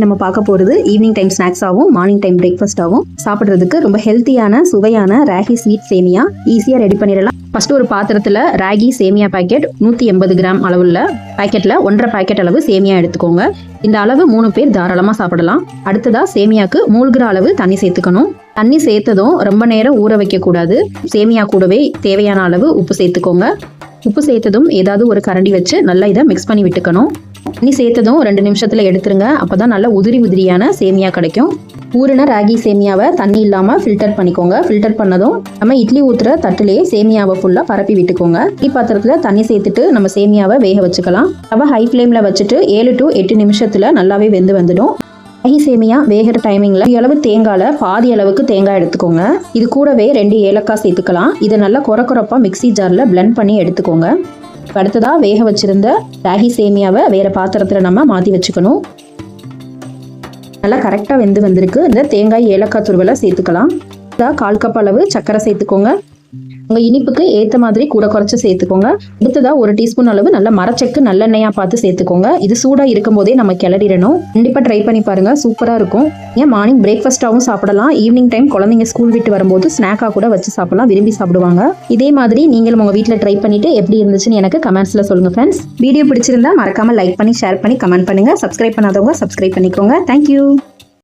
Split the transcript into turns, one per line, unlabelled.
நம்ம பார்க்க போகிறது ஈவினிங் டைம் ஸ்நாக்ஸாகவும் மார்னிங் டைம் பிரேக்ஃபாஸ்ட்டாகவும் சாப்பிட்றதுக்கு ரொம்ப ஹெல்த்தியான சுவையான ராகி ஸ்வீட் சேமியா ஈஸியாக ரெடி பண்ணிடலாம். ஃபஸ்ட்டு ஒரு பாத்திரத்தில் ராகி சேமியா பேக்கெட் நூற்றி எண்பது கிராம் அளவுள்ள பாக்கெட்டில் ஒன்றரை பாக்கெட் அளவு சேமியா எடுத்துக்கோங்க. இந்த அளவு மூணு பேர் தாராளமாக சாப்பிடலாம். அடுத்ததாக சேமியாவுக்கு மூழ்கிற அளவு தண்ணி சேர்த்துக்கணும். தண்ணி சேர்த்ததும் ரொம்ப நேரம் ஊற வைக்கக்கூடாது. சேமியா கூடவே தேவையான அளவு உப்பு சேர்த்துக்கோங்க. உப்பு சேர்த்ததும் ஏதாவது ஒரு கரண்டி வச்சு நல்லா இதை மிக்ஸ் பண்ணி விட்டுக்கணும். தண்ணி சேர்த்ததும் ரெண்டு நிமிஷத்தில் எடுத்துருங்க. அப்போ தான் நல்லா உதிரி உதிரியான சேமியா கிடைக்கும். ஊறின ராகி சேமியாவை தண்ணி இல்லாமல் ஃபில்டர் பண்ணிக்கோங்க. ஃபில்டர் பண்ணதும் நம்ம இட்லி ஊற்றுற தட்டுலேயே சேமியாவை ஃபுல்லாக பரப்பி விட்டுக்கோங்க. இட்லி பாத்திரத்தில் தண்ணி சேர்த்துட்டு நம்ம சேமியாவை வேக வச்சுக்கலாம். அவள் ஹை ஃப்ளேமில் வச்சுட்டு ஏழு டு எட்டு நிமிஷத்தில் நல்லாவே வெந்து வந்துடும். ராகி சேமியா வேகிற டைமிங்கில் அளவு தேங்காயில் பாதி அளவுக்கு தேங்காய் எடுத்துக்கோங்க. இது கூடவே ரெண்டு ஏலக்காய் சேர்த்துக்கலாம். இதை நல்லா குறை குறப்பாக மிக்ஸி ஜாரில் பிளெண்ட் பண்ணி எடுத்துக்கோங்க. இப்ப அடுத்ததா வேக வச்சிருந்த ராகி சேமியாவை வேற பாத்திரத்தில் நம்ம மாற்றி வச்சுக்கணும். நல்லா கரெக்டாக வெந்து வந்திருக்கு. இந்த தேங்காய் ஏலக்காய் துருவலை சேர்த்துக்கலாம். கால் கப் அளவு சர்க்கரை சேர்த்துக்கோங்க. உங்கள் இனிப்புக்கு ஏற்ற மாதிரி கூட குறைச்சி சேர்த்துக்கோங்க. அடுத்ததாக ஒரு டீஸ்பூன் அளவு நல்ல மரச்செக்கு நல்லெண்ணெயாக பார்த்து சேர்த்துக்கோங்க. இது சூடாக இருக்கும் போதே நம்ம கிளறிடணும். கண்டிப்பாக ட்ரை பண்ணி பாருங்கள் சூப்பராக இருக்கும். ஏன் மார்னிங் பிரேக்ஃபாஸ்ட்டாகவும் சாப்பிடலாம். ஈவினிங் டைம் குழந்தைங்க ஸ்கூல் விட்டு வரும்போது ஸ்நாக்காக கூட வச்சு சாப்பிடலாம். விரும்பி சாப்பிடுவாங்க. இதே மாதிரி நீங்களும் உங்கள் வீட்டில் ட்ரை பண்ணிட்டு எப்படி இருந்துச்சுன்னு எனக்கு கமெண்ட்ஸில் சொல்லுங்கள் ஃப்ரெண்ட்ஸ் வீடியோ பிடிச்சிருந்தா மறக்காமல் லைக் பண்ணி ஷேர் பண்ணி கமெண்ட் பண்ணுங்கள் சப்ஸ்கிரைப் பண்ணாதவங்க சப்ஸ்கிரைப் பண்ணிக்கோங்க. தேங்க்யூ